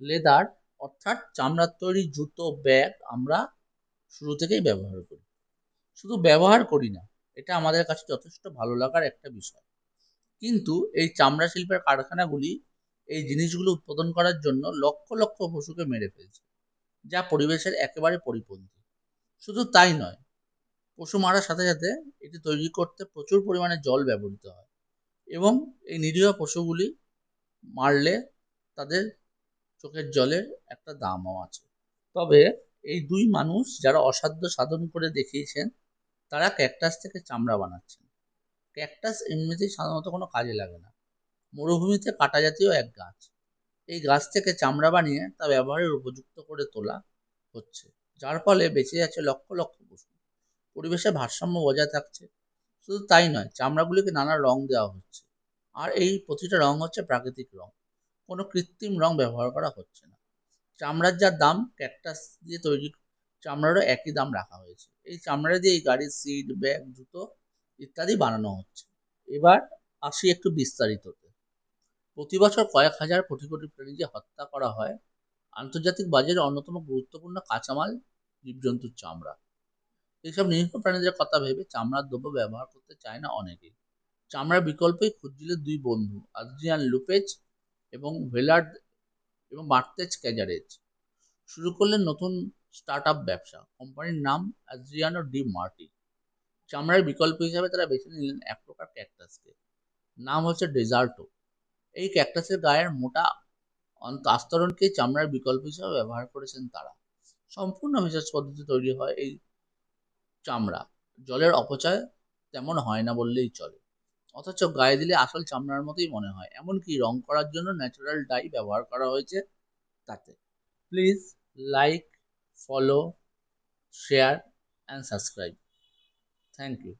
Leather, অর্থাৎ চামড়ার তৈরি জুতো, ব্যাগ আমরা শুরু থেকেই ব্যবহার করি। শুধু ব্যবহার করি না, এটা আমাদের কাছে যথেষ্ট ভালো লাগার একটা বিষয়। কিন্তু এই চামড়া শিল্পের কারখানাগুলি এই জিনিসগুলো উৎপাদন করার জন্য লক্ষ লক্ষ পশুকে মেরে ফেলছে, যা পরিবেশের একেবারে পরিপন্থী। শুধু তাই নয়, পশু মারার সাথে সাথে এটি তৈরি করতে প্রচুর পরিমাণে জল ব্যবহৃত হয় এবং এই নিরীহ পশুগুলি মারলে তাদের চোখের জলের একটা দামও আছে। তবে এই দুই মানুষ যারা অসাধ্য সাধন করে দেখিয়েছেন, তারা ক্যাকটাস থেকে চামড়া বানাচ্ছেন। ক্যাকটাস এমনিতেই সাধারণত কোনো কাজে লাগে না। মরুভূমিতে কাটা জাতীয় এক গাছ। এই গাছ থেকে চামড়া বানিয়ে তা ব্যবহারের উপযুক্ত করে তোলা হচ্ছে, যার ফলে বেঁচে যাচ্ছে লক্ষ লক্ষ পশু। পরিবেশের ভারসাম্য বজায় থাকছে। শুধু তাই নয়, চামড়াগুলিকে নানা রং দেওয়া হচ্ছে। আর এই প্রতিটা রং হচ্ছে প্রাকৃতিক রং। কোনো কৃত্রিম রং ব্যবহার করা হচ্ছে না। চামড়ার যা দাম ক্যাকটাস দিয়ে তৈরি চামড়ারও একই দাম রাখা হয়েছে। এই চামড়া দিয়ে এই গাড়ির সিট ব্যাগ জুতো ইত্যাদি বানানো হচ্ছে। এবার আসি একটু বিস্তারিততে। প্রতি বছর কয়েক হাজার কোটি কোটি প্রাণীকে হত্যা করা হয়। আন্তর্জাতিক বাজারে অন্যতম গুরুত্বপূর্ণ কাঁচামাল জীবজন্তুর চামড়া। এইসব নিরীহ প্রাণীদের কথা ভেবে চামড়ার দ্রব্য ব্যবহার করতে চায় না অনেকেই। চামড়ার বিকল্পই খুঁজছিলেন দুই বন্ধু, আদ্রিয়ান লুপেজ এবং ভেলার্ড এবং মার্তেজ ক্যাজারেজ শুরু করলেন নতুন স্টার্ট আপ ব্যবসা। কোম্পানির নাম আদ্রিয়ানো ডি মার্টি চামড়ার বিকল্প হিসাবে তারা বেছে নিলেন এক প্রকার ক্যাকটাসকে নাম হচ্ছে ডেজার্টো এই ক্যাকটাসের গায়ের মোটা আস্তরণকে চামড়ার বিকল্প হিসাবে ব্যবহার করেছেন তারা। সম্পূর্ণ ভেষজ পদ্ধতি তৈরি হয় এই চামড়া। জলের অপচয় তেমন হয় না বললেই চলে। অথচ গায়ে দিলে আসল চামড়ার মতোই মনে হয়। এমনকি রং করার জন্য ন্যাচারাল ডাই ব্যবহার করা হয়েছে তাতে। Please like follow share and subscribe thank you